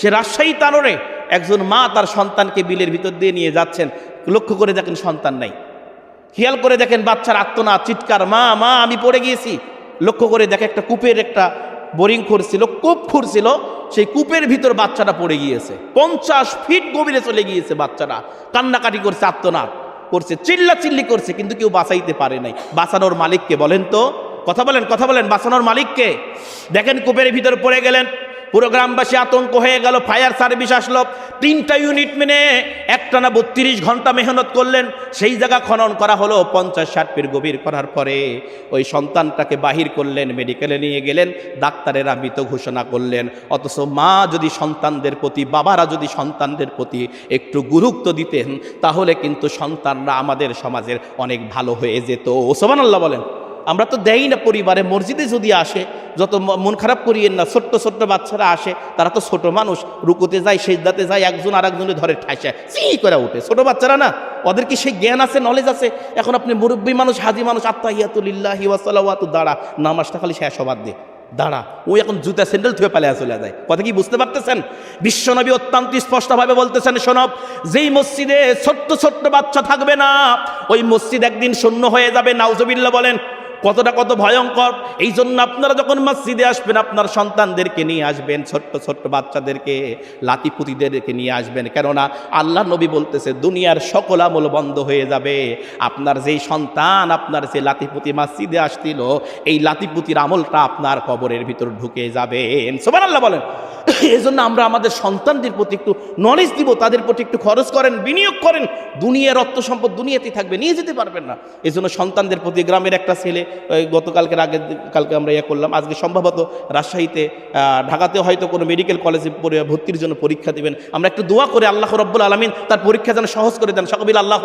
সে রাজশাহী তানোরে একজন মা তার সন্তানকে বিলের ভিতর দিয়ে নিয়ে যাচ্ছেন। লক্ষ্য করে দেখেন সন্তান নাই। খেয়াল করে দেখেন বাচ্চার আত্মনা চিৎকার, মা মা, আমি পড়ে গিয়েছি। লক্ষ্য করে দেখে একটা কূপের একটা বোরিং খুঁড়ছিল কূপ খুঁড়ছিল সেই কূপের ভিতর বাচ্চাটা পড়ে গিয়েছে। পঞ্চাশ ফিট গভীরে চলে গিয়েছে বাচ্চাটা। কান্নাকাটি করছে, আত্মনাদ করছে চিল্লা চিল্লি করছে, কিন্তু কেউ বাঁচাইতে পারে নাই। বাঁচানোর মালিককে বলেন তো। কথা বলেন কথা বলেন, বাঁচানোর মালিককে। দেখেন কূপের ভিতর পড়ে গেলেন। পুরো গ্রামবাসী আতঙ্ক হয়ে গেল ফায়ার সার্ভিস আসলো। তিনটা ইউনিট মেনে একটানা বত্রিশ ঘণ্টা মেহনত করলেন। সেই জায়গা খনন করা হলো, পঞ্চাশ ষাট ফিট গভীর করার পরে ওই সন্তানটাকে বাহির করলেন মেডিকেলে নিয়ে গেলেন, ডাক্তারেরা মৃত ঘোষণা করলেন। অথচ মা যদি সন্তানদের প্রতি, বাবারা যদি সন্তানদের প্রতি একটু গুরুত্ব দিতেন, তাহলে কিন্তু সন্তানরা আমাদের সমাজের অনেক ভালো হয়ে যেত। ওসমান আল্লাহ বলেন। আমরা তো দেই না পরিবারে, মসজিদে যদি আসে, যত মন খারাপ করিয়েন না, ছোট্ট ছোট্ট বাচ্চারা আসে, তারা তো ছোট মানুষ, রুকুতে যায়, সেজদাতে যায়, একজন আর একজনে ধরে ঠাইসে, চি করে ওঠে ছোট বাচ্চারা না, ওদের কি সেই জ্ঞান আছে নলেজ আছে? এখন আপনি মুরব্বী মানুষ, হাজি মানুষ আত্মাহিয়াতুলিল্লাহি ওয়াসালাওয়াতু দাঁড়া, নামাজটা খালি শেষ হবার দে, দাঁড়া ওই এখন জুতা স্যান্ডেল থুয়ে পালে চলে যায়। কথা কি বুঝতে পারতেছেন? বিশ্বনবী অত্যন্ত স্পষ্টভাবে বলতেছেন, শোনব, যেই মসজিদে ছোট্ট ছোট্ট বাচ্চা থাকবে না, ওই মসজিদ একদিন শূন্য হয়ে যাবে নাউজবিল্লা বলেন। কতটা কত ভয়ঙ্কর। এই জন্য আপনারা যখন মসজিদে আসবেন, আপনার সন্তানদেরকে নিয়ে আসবেন, ছোট্ট ছোট্ট বাচ্চাদেরকে, লাতিপুতিদেরকে নিয়ে আসবেন। কেননা আল্লাহ নবী বলতেছে, দুনিয়ার সকল আমল বন্ধ হয়ে যাবে। আপনার যেই সন্তান, আপনার যে লাতিপুতি মসজিদে আসছিল, এই লাতিপুতির আমলটা আপনার কবরের ভিতর ঢুকে যাবে। সোমান আল্লাহ বলেন। এই জন্য আমরা আমাদের সন্তানদের প্রতি একটু নলেজ দিব, তাদের প্রতি একটু খরচ করেন, বিনিয়োগ করেন। দুনিয়ার অর্থ সম্পদ দুনিয়াতেই থাকবে, নিয়ে যেতে পারবেন না। এই জন্য সন্তানদের প্রতি গ্রামের একটা ছেলে গতকালকের আগে কালকে আমরা ইয়ে করলাম, আজকে সম্ভবত রাজশাহীতে ঢাকাতে হয়তো কোনো মেডিকেল কলেজে ভর্তির জন্য পরীক্ষা দিবেন। আমরা একটু দোয়া করে, আল্লাহ রব্বুল আলমিন তার পরীক্ষা যেন সহজ করে দেন। সকবিল আল্লাহ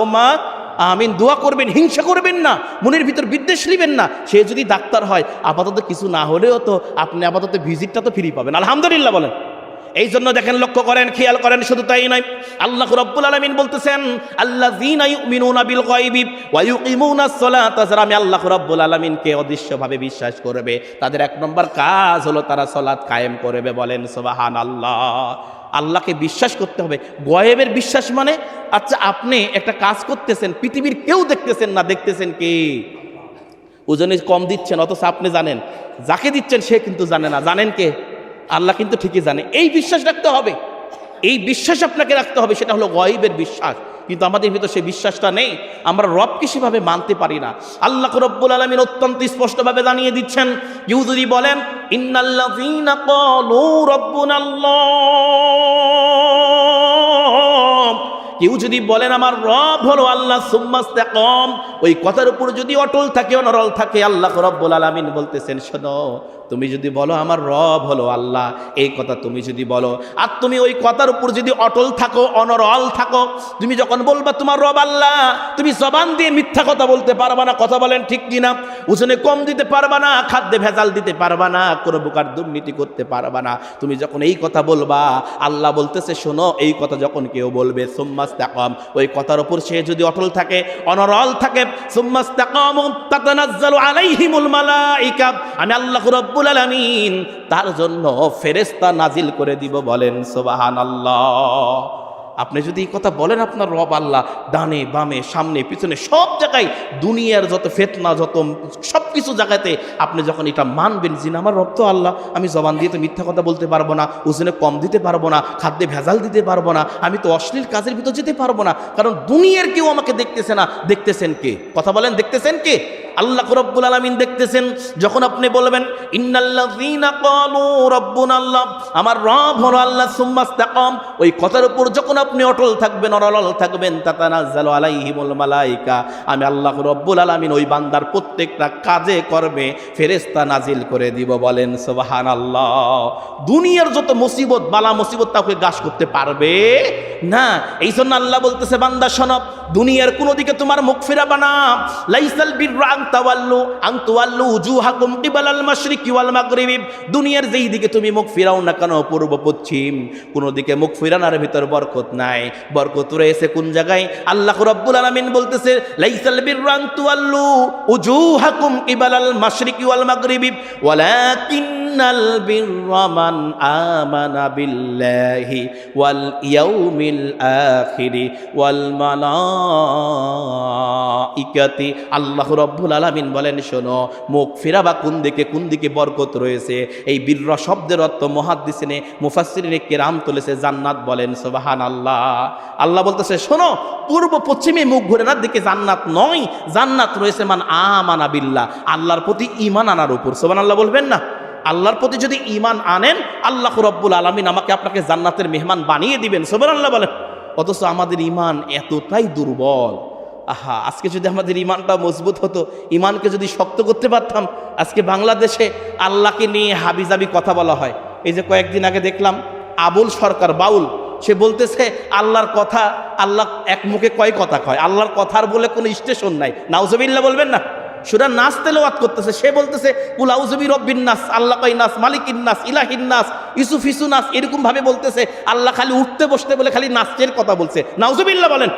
আমিন, দোয়া করবেন, হিংসা করবেন না, মনের ভিতর বিদ্বেষ নিবেন না। সে যদি ডাক্তার হয়, আপাতত কিছু না হলেও তো আপনি আপাতত ভিজিটটা তো ফ্রি পাবেন। আলহামদুলিল্লাহ বলেন। এই জন্য দেখেন, লক্ষ্য করেন, খেয়াল করেন, শুধু তাই নয়, আল্লাহ রব্বুল আলামিন বলতেছেন আল্লাহ আমি আল্লাহ রব্বুল আলামিনকে অদৃশ্যভাবে বিশ্বাস করবে, তাদের এক নম্বর কাজ হলো তারা সালাত কায়েম করবে বলেন, সুবহানাল্লাহ। আল্লাহকে বিশ্বাস করতে হবে। গয়েবের বিশ্বাস মানে আচ্ছা আপনি একটা কাজ করতেছেন, পৃথিবীর কেউ দেখতেছেন না, দেখতেছেন কে? ওজনে কম দিচ্ছেন, অথচ আপনি জানেন। যাকে দিচ্ছেন সে কিন্তু জানে না। জানেন কে? আল্লাহ কিন্তু ঠিকই জানে। এই বিশ্বাস রাখতে হবে। এই বিশ্বাস আপনাকে রাখতে হবে, সেটা হলো গয়েবের বিশ্বাস। কিন্তু আমাদের ভিতর সেই বিশ্বাসটা নেই। আমরা রবকে সেভাবে মানতে পারি না। আল্লাহ রব্বুল আলমিন অত্যন্ত স্পষ্টভাবে জানিয়ে দিচ্ছেন কেউ যদি বলেন কেউ যদি বলেন, আমার রব হলো আল্লাহ সুম্মাস্তাকম ওই কথার উপর যদি অটল থাকে, অনরল থাকে আল্লাহ রব্বুল আলামিন বলতেছেন, শোনো তুমি যদি বলো আমার রব হলো আল্লাহ, এই কথা তুমি যদি বলো। আর তুমি ওই কথার উপর যদি অটল থাকো, অনরল থাকো, তুমি যখন বলবা তোমার রব আল্লাহ, তুমি জবান দিয়ে মিথ্যা কথা বলতে পারবা না, কথা বলেন ঠিক কিনা? ওজনে কম দিতে পারবা না, খাদ্যে ভেজাল দিতে পারবা না, কোনো প্রকার দুর্নীতি করতে পারবা না। তুমি যখন এই কথা বলবা, আল্লাহ বলতেছে, শোনো, এই কথা যখন কেউ বলবে, সুম্মাস্তাকম ওই কথার উপর সে যদি অটল থাকে, অনরল থাকে সোম্মাস সুম্মাস্তাকম তাতানাজ্জালু আলাইহিমুল মালাইকা। আমি আল্লাহ রাব্বুল আলামিন তার জন্য ফেরেশতা নাজিল করে দিব বলেন সোবাহান আল্লাহ আপনি যদি এই কথা বলেন আপনার রব আল্লাহ, ডানে বামে সামনে পিছনে সব জায়গায়, দুনিয়ার যত ফেতনা, যত সব কিছু জায়গাতে আপনি যখন এটা মানবেন যে আমার রব তো আল্লাহ, আমি জবান দিয়ে তো মিথ্যা কথা বলতে পারব না, ওজনে কম দিতে পারব না, খাদ্যে ভেজাল দিতে পারব না, আমি তো অশ্লীল কাজের ভিতর যেতে পারব না, কারণ দুনিয়ার কেউ আমাকে দেখতেছে না। দেখতেছেন কে? কথা বলেন, দেখতেছেন কে? আল্লাহ রব্বুল আলামিন দেখতেছেন, যখন আপনি বলবেন আমার রব হলো আল্লাহ সুম্মাস্তাকাম ওই কথার উপর যখন আপনি অটল থাকবেন অনল থাকবেন, তাতানাজ্জালু আলাইহিমুল মালাইকা। আমি আল্লাহ রব্বুল আলামিন ওই বান্দার প্রত্যেকটা কাজে, কর্মে ফেরেশতা নাজিল করে দিব বলেন সোবাহান আল্লাহ দুনিয়ার যত মুসিবত, বালা মুসিবত তাকে গাছ করতে পারবে না। এই জন্য আল্লাহ বলতেছে, বান্দা শোনব দুনিয়ার কোনো দিকে তোমার মুখ ফেরাবা না। লাইসাল বিররা আন তাওয়াল্লু আন তুওয়াল্লু উজুহাকুম কিবালাল মাশরিকি ওয়াল মাগরিবি। দুনিয়ার যেই দিকে তুমি মুখ ফিরাও না কেন, পূর্ব, পশ্চিম, কোন দিকে মুখ ফিরানোর ভিতর বরকত নাই। বরকত রয়েছে কোন জায়গায়? আল্লাহ রাব্বুল আলামিন বলতেছে, লাইসাল বিররা আন তুওয়াল্লু উজুহাকুম কিবালাল মাশরিকি ওয়াল মাগরিবি, ওয়ালাকিন ইন্নাল বিররা মান আমানা বিল্লাহি ওয়াল ইয়াউমিল আখিরি ওয়াল আল্লাহ রব্বুল আলামিন বলেন, শোনো, মুখ ফেরাবা কোন দিকে কোন দিকে বরকত রয়েছে? এই বীর শব্দের অর্থ মহাদ্দিসিনে, মুফাসসিরিনে কেরাম তুলেছে জান্নাত বলেন সুবাহান আল্লাহ আল্লাহ বলতেছে, শোনো, পূর্ব পশ্চিমে মুখ ঘুরে না, দিকে জান্নাত নয়, জান্নাত রয়েছে মান আমানা বিল্লাহ, আল্লাহর প্রতি ইমান আনার উপর। সুবহান আল্লাহ বলবেন না? আল্লাহর প্রতি যদি ঈমান আনেন, আল্লাহ রব্বুল আলামিন আমাকে আপনাকে জান্নাতের মেহমান বানিয়ে দিবেন। সুবহান আল্লাহ বলেন। অথচ আমাদের ইমান এতটাই দুর্বল। আহা, আজকে যদি আমাদের ইমানটা মজবুত হতো ইমানকে যদি শক্ত করতে পারতাম, আজকে বাংলাদেশে আল্লাহকে নিয়ে হাবিজাবি কথা বলা হয়। এই যে কয়েকদিন আগে দেখলাম, আবুল সরকার, বাউল, সে বলতেছে, আল্লাহর কথা, আল্লাহ এক মুখে কয় কথা কয়? আল্লাহর কথার বলে কোনো স্টেশন নাই। নাউজবিল্লা বলবেন না? সুরা নাস তেলাওয়াত করতেছে, সে বলতেছে কুলাউজবি রব্বিন নাস, আল্লাহ কই নাস, মালিকিন নাস, ইলাহিন নাস ইসুফ ইসু নাস, এরকম ভাবে বলতেছে। আল্লাহ খালি উঠতে বসতে বলে খালি নাচের কথা বলছে। নাউজবিল্লা বলেন।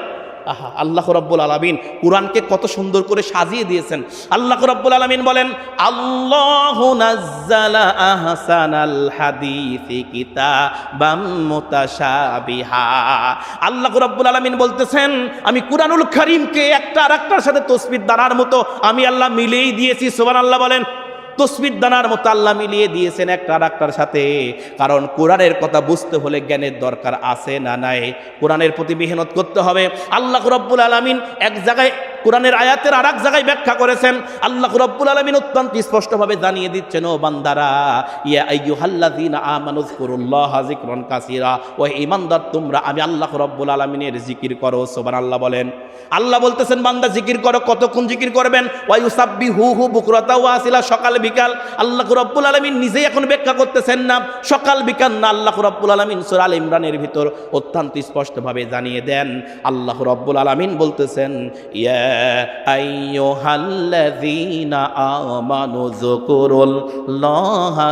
আহা, আল্লাহ রব্বুল আলমিন কোরআনকে কত সুন্দর করে সাজিয়ে দিয়েছেন। আল্লাহ রব্বুল আলমিন বলেন, আল্লাহ আহসানাল হাদিসি কিতাবাম মুতাশাবিহা। আল্লাহ রব্বুল আলমিন বলতেছেন, আমি কুরআনুল করিমকে একটা আর একটার সাথে তসবির দানার মতো আমি আল্লাহ মিলেই দিয়েছি। সুবহানাল্লাহ বলেন তসবির দানার মতো আল্লাহ মিলিয়ে দিয়েছেন একটা ডাক্তার সাথে। কারণ কোরআনের কথা বুঝতে হলে জ্ঞানের দরকার আছে না নাই? কোরআনের প্রতি মেহনত করতে হবে। আল্লাহ রব্বুল আলমিন এক জায়গায় কোরআনের আয়াতের আর এক জায়গায় ব্যাখ্যা করেছেন, আল্লাহ রব্বুল আলমিন অত্যন্ত স্পষ্টভাবে জানিয়ে দিচ্ছেন, ও বান্দারা, ইয়া আইয়ুহাল্লাযীনা আমানুযকুরুল্লাহ যিকরান কাসীরা ও ঈমানদার, তোমরা, আমি আল্লাহ রব্বুল আলমিনের জিকির করো। সুবহানাল্লাহ বলেন। আল্লাহ বলতেছেন, বান্দা, জিকির করো, কতক্ষণ জিকির করবেন? ওয়ায়ু সাব্বি হু হু বুকরতা ওয়াসিলা, সকাল, বিকাল। আল্লাহ রব্বুল আলমিন নিজেই এখন ব্যাখ্যা করতেছেন না, সকাল, বিকাল না, আল্লাহ রব্বুল আলমিন সুরা আল ইমরানের ভিতর অত্যন্ত স্পষ্টভাবে জানিয়ে দেন। আল্লাহ রব্বুল আলমিন বলতেছেন, ইয়া আইয়ুহাল্লাযীনা আমানু যকুরুল্লাহা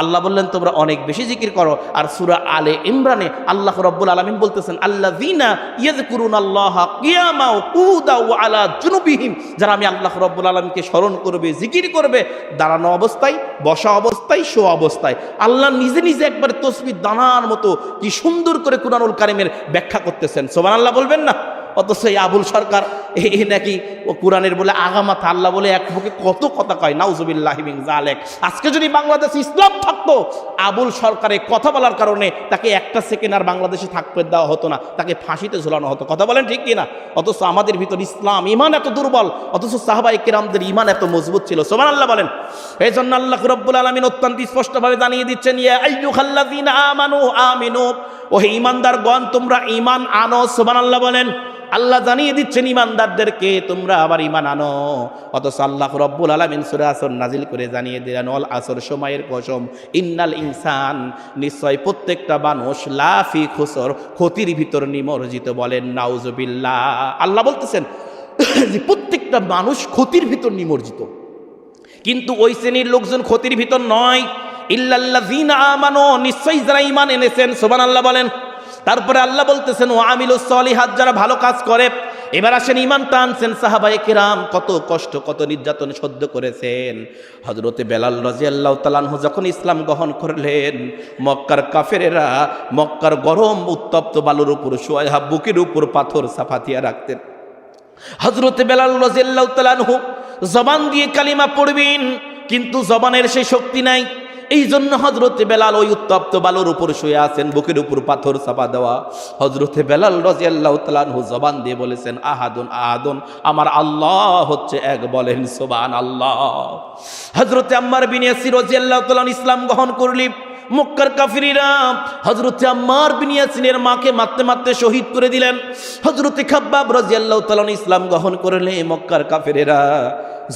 আল্লাহ বললেন, তোমরা অনেক বেশি জিকির করো। আর সূরা আলে ইমরানে আল্লাহ রব্বুল আলামিন বলতেছেন, আল্লাযীনা ইয়াযকুরুনাল্লাহা কিয়ামা ওয়া কুদা আলা জুনুবিহিম। যারা আমি আল্লাহ রব্বুল আলামিনকে স্মরণ করবে, জিকির করবে, দাঁড়ানো অবস্থায়, বসা অবস্থায় শো অবস্থায়, আল্লাহ নিজে নিজে একবার তসবির দানার মতো কি সুন্দর করে কুরআনুল কারিমের ব্যাখ্যা করতেছেন। সুবহানাল্লাহ বলবেন না? অথচ এই আবুল সরকার এ নাকি ও কোরআনের বলে আগামাথা আল্লাহ বলে এক মুখে কত কথা কয় নাউজুবিল্লাহিমিং জালেক আজকে যদি বাংলাদেশ ইসলাম থাকতো, আবুল সরকারের কথা বলার কারণে তাকে একটা সেকেন্ড আর বাংলাদেশে থাকতে দেওয়া হতো না, তাকে ফাঁসিতে ঝুলানো হতো। কথা বলেন ঠিক কিনা? অথচ আমাদের ভিতর ইসলাম ইমান এত দুর্বল, অথচ সাহাবাই কেরামদের ইমান এত মজবুত ছিল। সোমান আল্লাহ বলেন। এই জন্য আল্লাহ রব্বুল আলমিন অত্যন্ত স্পষ্টভাবে জানিয়ে দিচ্ছেন, ইয়া আইয়ুহাল্লাযীনা আমানু আমিনু ও হে ইমানদারগণ তোমরা ইমান আনো। সোমান আল্লাহ বলেন। আল্লাহ জানিয়ে দিচ্ছেন ইমানদারদেরকে তোমরা আবার ইমান আনো। অথচ আল্লাহ রব্বুল আলমিন সুরে আসর নাজিল করে জানিয়ে দিলেন, অল আসর সময়ের কসম, ইন্নাল ইনসান, নিশ্চয় প্রত্যেকটা মানুষ লাফি খুসর, ক্ষতির ভিতর নিমজ্জিত বলেন নাউজবিল্লা আল্লাহ বলতেছেন যে প্রত্যেকটা মানুষ ক্ষতির ভিতর নিমজ্জিত। কিন্তু ওই শ্রেণির লোকজন ক্ষতির ভিতর নয়। ইল্লাল্লাহ আমানো, নিশ্চয়ই যারা ইমান এনেছেন সোবান আল্লাহ বলেন। তারপরে আল্লাহ বলতেছেন ও আমিলু সলিহাত, যারা ভালো কাজ করে এবার আসেন ইমান টানছেন সাহাবাই কিরাম, কত কষ্ট, কত নির্যাতন সহ্য করেছেন। হজরতে বেলাল রাজি আল্লাহ তালানহু যখন ইসলাম গ্রহণ করলেন, মক্কার কাফেরেরা মক্কার গরম উত্তপ্ত বালুর উপর সোয়া বুকের উপর পাথর সাফাতিয়া রাখতেন। হজরতে বেলাল রাজি আল্লাহ তালানহু জবান দিয়ে কালিমা পড়বেন, কিন্তু জবানের সেই শক্তি নাই। এই জন্য হজরতে বেলাল ওই উত্তপ্ত বালুর উপর শুয়ে আছেন, বুকের উপর পাথর চাপা দেওয়া। হজরতে বেলাল রাজিয়াল্লাহ তালানহু জবান দিয়ে বলেছেন, আহাদুন আহাদুন, আমার আল্লাহ হচ্ছে এক, বলেন সোবান আল্লাহ হজরতে আম্মার বিনিয়াসি রাজিয়াল্লাহ তালান ইসলাম গ্রহণ করলি, মক্কার কাফিরিরা হজরতে আম্মার বিনিয়াসিনের মাকে মারতে মারতে শহীদ করে দিলেন। হজরতে খাব্বাব রাজিয়াল্লাহ তালান ইসলাম গ্রহণ করলে মক্কার কাফিরেরা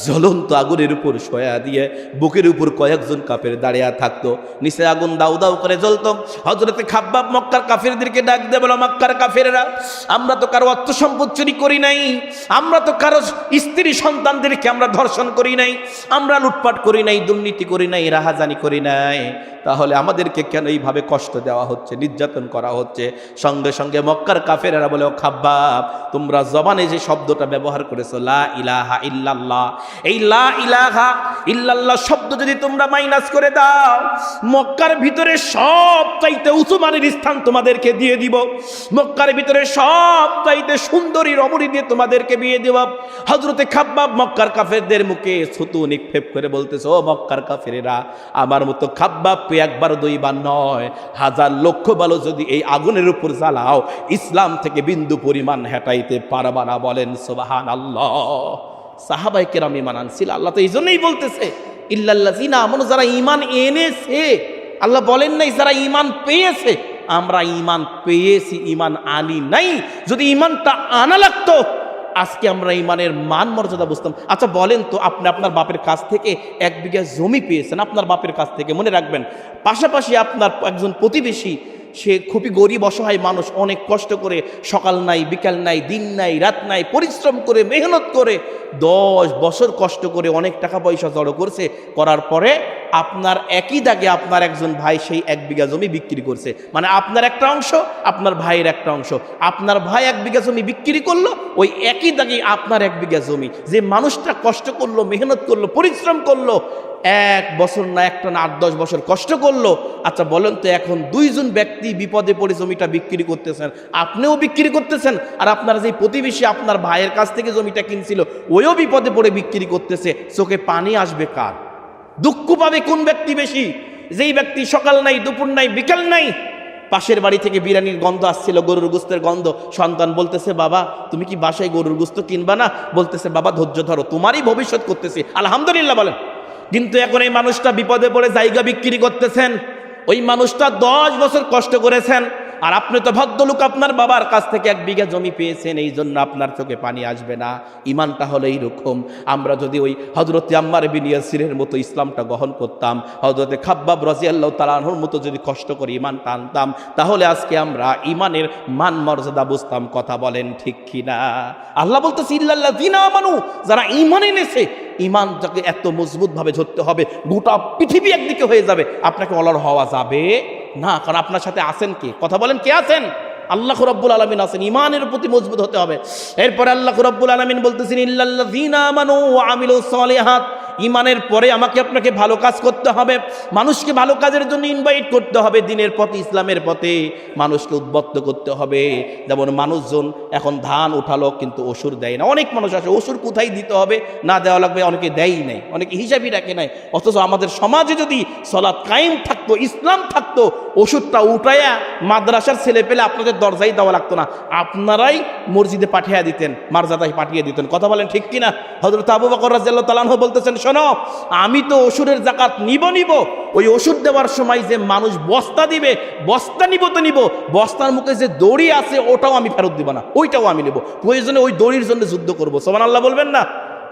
জ্বলন্ত আগুনের উপর সয়া দিয়ে বুকের উপর কয়েকজন কাফের দাঁড়িয়ে থাকতো। নিচে আগুন দাউ দাউ করে জ্বলত। হজরতে খাব্বাব মক্কার কাফেরদেরকে ডাক দেব মক্কার কাফেরা আমরা তো কারও অর্থ সম্পদ চুরি করি নাই। আমরা তো কারও স্ত্রী সন্তানদেরকে আমরা ধর্ষণ করি নাই। আমরা লুটপাট করি নাই, দুর্নীতি করি নাই, রাহাজানি করি নাই। তাহলে আমাদেরকে কেন এইভাবে কষ্ট দেওয়া হচ্ছে, নির্যাতন করা হচ্ছে? সঙ্গে সঙ্গে মক্কার কাফেরা বলে, ও খাব্বাব, তোমরা জবানে যে শব্দটা ব্যবহার করেছ, লা ইলাহা ইল্লাল্লাহ, এই লা ইলাহা ইল্লাল্লাহ শব্দ যদি তোমরা মাইনাস করে দাও, মক্কার ভিতরে সব চাইতে উঁচু মানের স্থান তোমাদেরকে দিয়ে দিব। মক্কার ভিতরে সব চাইতে সুন্দরী রমণী দিয়ে তোমাদেরকে বিয়ে দেব। হজরতে খাব্বাব মক্কার কাফেরদের মুখে ছুতু নিক্ষেপ করে বলতেছে, ও মক্কার কাফেরেরা, আমার মতো খাব্বাব একবার, দুইবার নয়। হাজার লক্ষ বালো যদি এই আগুনের উপর জ্বালাও, ইসলাম থেকে বিন্দু পরিমাণ হেঁটাইতে পারবা না বলেন সোবাহান আল্লাহ সাহাবাই কেরাম ইমান আনছিল। আল্লাহ তো এই জন্যই বলতেছে ইল্লাল্লাহ আমন, যারা ইমান এনেছে, আল্লাহ বলেন নাই যারা ইমান পেয়েছে। আমরা ইমান পেয়েছি ইমান আনি নাই। যদি ইমানটা আনা লাগতো আজকে আমরা ইমানের মান মর্যাদা বুঝতাম। আচ্ছা বলেন তো, আপনি আপনার বাপের কাছ থেকে এক বিঘা জমি পেয়েছেন, আপনার বাপের কাছ থেকে, মনে রাখবেন। পাশাপাশি আপনার একজন প্রতিবেশী, সে খুবই গরিব, অসহায় মানুষ, অনেক কষ্ট করে, সকাল নাই, বিকাল নাই, দিন নাই, রাত নাই, পরিশ্রম করে, মেহনত করে, দশ বছর কষ্ট করে, অনেক টাকা পয়সা জড়ো করছে, করার পরে আপনার একই দাগে আপনার একজন ভাই সেই এক বিঘা জমি বিক্রি করছে। মানে আপনার একটা অংশ, আপনার ভাইয়ের একটা অংশ। আপনার ভাই এক বিঘা জমি বিক্রি করল, ওই একই দাগে আপনার এক বিঘা জমি। যে মানুষটা কষ্ট করল, মেহনত করল, পরিশ্রম করল, এক বছর না একটা না আট দশ বছর কষ্ট করল। আচ্ছা বলেন তো এখন দুইজন ব্যক্তি বিপদে পড়ে জমিটা বিক্রি করতেছেন, আপনিও বিক্রি করতেছেন, আর আপনার যে প্রতিবেশী আপনার ভাইয়ের কাছ থেকে জমিটা কিনছিল, ওইও বিপদে পড়ে বিক্রি করতেছে। চোখে পানি আসবে কার? দুঃখ পাবে কোন ব্যক্তি বেশি? যেই ব্যক্তি সকাল নাই, দুপুর নাই, বিকাল নাই, পাশের বাড়ি থেকে বিরিয়ানির গন্ধ আসছিল, গরুর গুস্তের গন্ধ। সন্তান বলতেছে, বাবা, তুমি কি বাসায় গরুর গুস্ত কিনবা না? বলতেছে, বাবা, ধৈর্য ধরো, তোমারই ভবিষ্যৎ করতেছি। আলহামদুলিল্লাহ বলেন। কিন্তু এখন এই মানুষটা বিপদে পড়ে, জায়গা বিক্রি করতেছেন। ওই মানুষটা দশ বছর কষ্ট করেছেন। আর আপনি তো ভদ্রলোক, আপনার বাবার কাছ থেকে এক বিঘা জমি পেয়েছেন, এই জন্য আপনার চোখে পানি আসবে না। ইমানটা হলো এইরকম। আমরা যদি ওই হজরতে আম্মার বিনিয়াসিরের মতো ইসলামটা গ্রহণ করতাম হজরতে খাব্বাব রাজিয়াল্লাহ তালাহুর মতো যদি কষ্ট করে ইমানটা আনতাম, তাহলে আজকে আমরা ইমানের মান মর্যাদা বুঝতাম, কথা বলেন ঠিক কিনা? আল্লাহ বলতেছে ইল্লাল্লাহ দিনা মানু যারা ইমান এনেছে ইমানটাকে এত মজবুতভাবে ধরতে হবে, গোটা পৃথিবী একদিকে হয়ে যাবে, আপনাকে অলর হওয়া যাবে না, কারণ আপনার সাথে আসেন কে? কথা বলেন, কে আছেন? আল্লাহ রব্বুল আলমিন আছেন ইমানের প্রতি মজবুত হতে হবে। এরপরে আল্লাহ রব্বুল আলমিন বলতেছেন ইল্লাহ ইমানের পরে আমাকে আপনাকে ভালো কাজ করতে হবে, মানুষকে ভালো কাজের জন্য ইনভাইট করতে হবে, দিনের পথে, ইসলামের পথে মানুষকে উদ্বত্ত করতে হবে। যেমন মানুষজন এখন ধান উঠালো, কিন্তু ওষুর দেয় না। অনেক মানুষ আছে ওষুর কোথায় দিতে হবে? না দেওয়া লাগবে, অনেকে দেয়ই নাই, অনেকে হিসাবই রাখে নাই। অথচ আমাদের সমাজে যদি সলাৎ কায়েম থাকতো, ইসলাম থাকতো ওষুধটা উঠাইয়া মাদ্রাসার ছেলে পেলে আপনাদের দরজাই দেওয়া লাগতো না। আপনারাই মসজিদে পাঠিয়ে দিতেন, মার্জাদায় পাঠিয়ে দিতেন। কথা বলেন ঠিক কিনা? হজরত আবু বকর রাজিয়াল্লাহ তালাহ বলতেছেন শোনো, আমি তো ওষুধের জাকাত নিব নিব, ওই ওষুধ দেওয়ার সময় যে মানুষ বস্তা দিবে, বস্তা নিব তো নিব, বস্তার মুখে যে দড়ি আছে, ওটাও আমি ফেরত দিব না, ওইটাও আমি নেব, প্রয়োজনে ওই দড়ির জন্য যুদ্ধ করব সোমান আল্লাহ বলবেন না?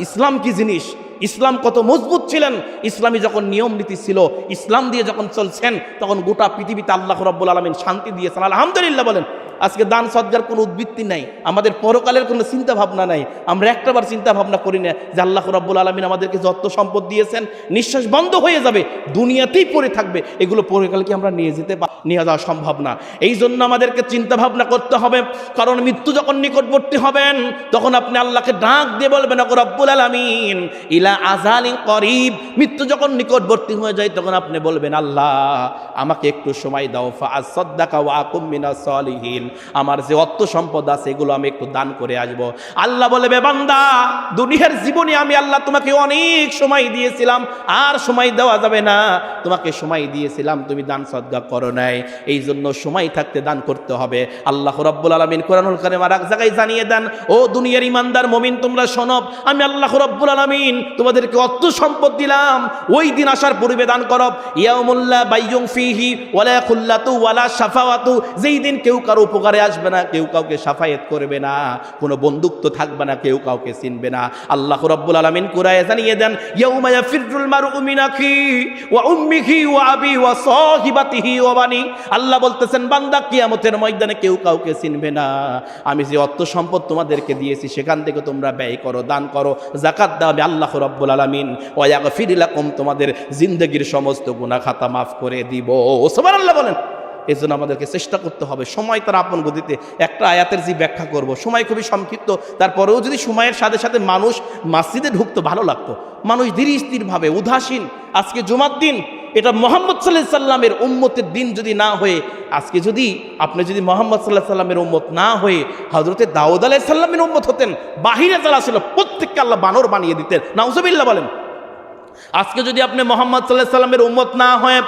ইসলাম কি জিনিস? ইসলাম কত মজবুত ছিলেন? ইসলামী যখন নিয়ম নীতি ছিল, ইসলাম দিয়ে যখন চলছেন, তখন গোটা পৃথিবীতে আল্লাহ রব্বুল আলমিন শান্তি দিয়েছেন, আলহামদুলিল্লাহ বলেন। আজকে দান সজ্জার কোনো উদ্বৃত্তি নাই, আমাদের পরকালের কোনো চিন্তা ভাবনা নাই, আমরা একটাবার চিন্তা ভাবনা করি না যে আল্লাহ রব্বুল আলমিন আমাদেরকে যত সম্পদ দিয়েছেন, নিঃশ্বাস বন্ধ হয়ে যাবে, দুনিয়াতেই পড়ে থাকবে, এগুলো পরকালকে আমরা নিয়ে যেতে নিয়ে যাওয়া সম্ভব না। এই জন্য আমাদেরকে চিন্তা ভাবনা করতে হবে, কারণ মৃত্যু যখন নিকটবর্তী হবেন, তখন আপনি আল্লাহকে ডাক দিয়ে বলবেন রব্বুল আলামিন, ইলা আজালি করিব। মৃত্যু যখন নিকটবর্তী হয়ে যায়, তখন আপনি বলবেন, আল্লাহ, আমাকে একটু সময় দাও ফা ফাসাদ্দাকা ওয়া আকুম মিনাস সলিহিন। আমার যে অর্থ সম্পদ আছে এগুলো আমি একটু দান করে আসব। আল্লাহ বলবে বান্দা, দুনিয়ার জীবনে আমি আল্লাহ তোমাকে অনেক সময় দিয়েছিলাম, আর সময় দেওয়া যাবে না। তোমাকে সময় দিয়েছিলাম, তুমি দান সদ্গা করো নাই। এই জন্য সময় থাকতে দান করতে হবে। আল্লাহ রব্বুল আলমিন কোরআনুল কারিম আর এক জায়গায় জানিয়ে দেন, ও দুনিয়ার ইমানদার মমিন, তোমরা শোনব আমি আল্লাহ রব্বুল আলমিন তোমাদেরকে অর্থ সম্পদ দিলাম। ওই দিন আসার পূর্বে দান করব ইয়ামুল্লাহ বাইয়ুং ফিহি, ওয়ালা খুল্লাতু, ওয়ালা শাফাওয়াতু, যেই দিন কেউ কারও উপকারে আসবে না, কেউ কাউকে সাফায়েত করবে না, কোনো বন্ধুত্ব থাকবে না, কেউ কাউকে চিনবে না। আল্লাহ রব্বুল আলমিন কুরায় জানিয়ে দেন, ইয়াউমা ইয়াফিরুল মারউ মিন আখি ওয়া উম্মিহি ওয়া আবি ওয়া সাহিবাতিহি ওয়া বানি আল্লাহ বলতেছেন, বান্দা কিয়ামতের ময়দানে কেউ কাউকে চিনবে না। আমি যে অর্থ সম্পদ তোমাদেরকে দিয়েছি, সেখান থেকে তোমরা ব্যয় করো, দান করো জাকাত দাও আমি আল্লাহ রব্বুল আলামিন। ওয়া ইয়াগফির লাকুম, তোমাদের জিন্দেগির সমস্ত গুনাহ খাতা মাফ করে দিব। সুবহানাল্লাহ বলেন। এই জন্য আমাদেরকে চেষ্টা করতে হবে। সময় তার আপন গতিতে একটা আয়াতের যে ব্যাখ্যা করব। সময় খুবই সংক্ষিপ্ত। তারপরেও যদি সময়ের সাথে সাথে মানুষ মাসজিদে ঢুকতো, ভালো লাগতো। মানুষ ধীরে স্থিরভাবে উদাসীন। আজকে জুমার দিন, এটা মোহাম্মদ সাল্লাহ সাল্লামের উম্মতের দিন যদি না হয়ে, আজকে যদি আপনি যদি মোহাম্মদ সাল্লাহ সাল্লামের উম্মত না হয়ে হজরতে দাউদ আলাহ সাল্লামের উম্মত হতেন, বাহিরে যারা ছিল, প্রত্যেককে আল্লাহ বানর বানিয়ে দিতেন। নাউজবিল্লা বলেন। আজকে যদি আপনি মোহাম্মদ সাল্লাহ সাল্লামের উম্মত না হয়ে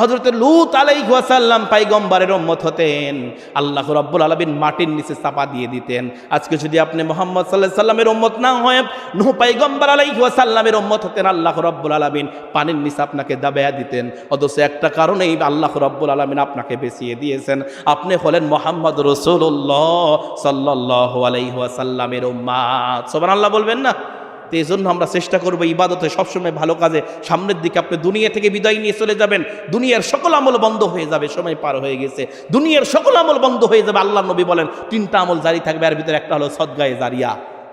হজরত লুত আলাইসাল্লাম পাইগম্বারের উম্মত হতেন। আল্লাহ রব্বুল আলমিন মাটির নিচে চাপা দিয়ে দিতেন। আজকে যদি আপনি মোহাম্মদ সাল্লাহ সাল্লামের উম্মত না হয়ে, নুহ পাইগম্বর আলাইসাল্লামের উম্মত হতেন, আল্লাহ রব্বুল আলমিন পানির নিচে আপনাকে দাবায়া দিতেন। অথচ একটা কারণেই আল্লাহ রব্বুল আলমিন আপনাকে বেঁচিয়ে দিয়েছেন। আপনি হলেন মোহাম্মদ রসুল্লাহ সাল্লাহ আলাইসাল্লামের উম্মাদ। সোবান আল্লাহ বলবেন না? তো এই জন্য আমরা চেষ্টা করব ইবাদতে সবসময় ভালো কাজে। সামনের দিকে আপনি দুনিয়া থেকে বিদায় নিয়ে চলে যাবেন। দুনিয়ার সকল আমল বন্ধ হয়ে যাবে, সময় পার হয়ে গেছে। দুনিয়ার সকল আমল বন্ধ হয়ে যাবে, আল্লাহ নবী বলেন, তিনটা আমল জারি থাকবে আর ভিতরে একটা হলো সদ্গায়ে জারিয়া।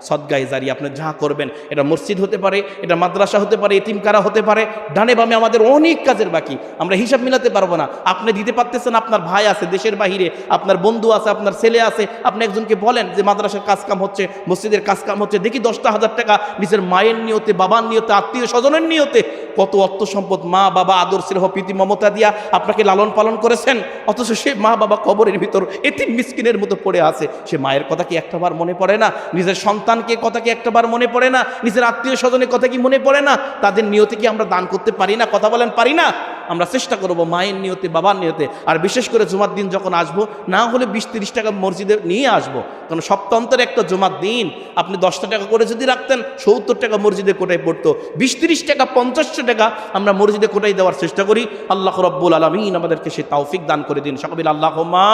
সদ্গায়ে জারি, আপনি যা করবেন, এটা মসজিদ হতে পারে, এটা মাদ্রাসা হতে পারে এতিমকারা হতে পারে, ডানে বামে আমাদের অনেক কাজের বাকি, আমরা হিসাব মিলাতে পারব না। আপনি দিতে পারতেছেন, আপনার ভাই আছে দেশের বাহিরে, আপনার বন্ধু আছে, আপনার ছেলে আছে, আপনি একজনকে বলেন যে মাদ্রাসার কাজকাম হচ্ছে, মসজিদের কাজকাম হচ্ছে, দেখি দশটা হাজার টাকা নিজের মায়ের নিয়তে, বাবার নিয়তে, আত্মীয় স্বজনের নিয়তে, কত অর্থ সম্পদ মা, বাবা, আদর, স্নেহ, প্রীতি, মমতা দিয়া আপনাকে লালন পালন করেছেন? অথচ সে মা, বাবা কবরের ভিতর এতিম মিসকিনের মতো পড়ে আছে, সে মায়ের কথা কি একটাবার মনে পড়ে না? নিজের সন্তানকে কথা কি একটাবার মনে পড়ে না? নিজের আত্মীয় স্বজনের কথা কি মনে পড়ে না? তাদের নিয়তে কি আমরা দান করতে পারি না? কথা বলেন পারি না? আমরা চেষ্টা করব মায়ের নিয়তে, বাবার নিয়তে। আর বিশেষ করে জুমার দিন যখন আসব, না হলে বিশ তিরিশ টাকা মসজিদে নিয়ে আসব। কারণ সপ্তাহান্তের একটা জুমার দিন। আপনি দশটা টাকা করে যদি রাখতেন, সত্তর টাকা মসজিদে কোটায় পড়তো। বিশ তিরিশ টাকা পঞ্চাশশো টাকা আমরা মসজিদে কোটাই দেওয়ার চেষ্টা করি। আল্লাহ রব্বুল আলমিন আমাদেরকে সে তৌফিক দান করে দিন। সকবিল আল্লাহ মা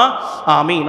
আমিন।